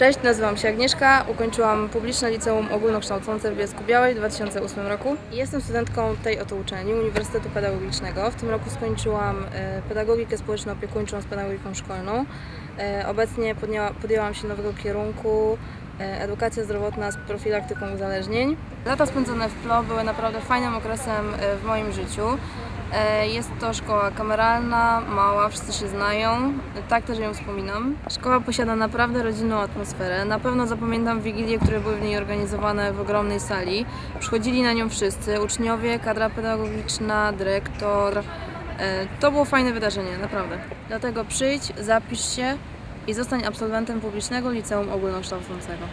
Cześć, nazywam się Agnieszka, ukończyłam Publiczne Liceum Ogólnokształcące w Bielsku Białej w 2008 roku. Jestem studentką tej oto uczelni, Uniwersytetu Pedagogicznego. W tym roku skończyłam e, pedagogikę społeczno-opiekuńczą z pedagogiką szkolną. E, Obecnie podjęła, podjęłam się nowego kierunku e, edukacja zdrowotna z profilaktyką uzależnień. Lata spędzone w PLO były naprawdę fajnym okresem w moim życiu. E, Jest to szkoła kameralna, mała, wszyscy się znają, tak też ją wspominam. Szkoła posiada naprawdę rodzinną atmosferę. Na pewno zapamiętam wigilie, które były w niej organizowane w ogromnej sali. Przychodzili na nią wszyscy, uczniowie, kadra pedagogiczna, dyrektor. E, To było fajne wydarzenie, naprawdę. Dlatego przyjdź, zapisz się i zostań absolwentem publicznego liceum ogólnokształcącego.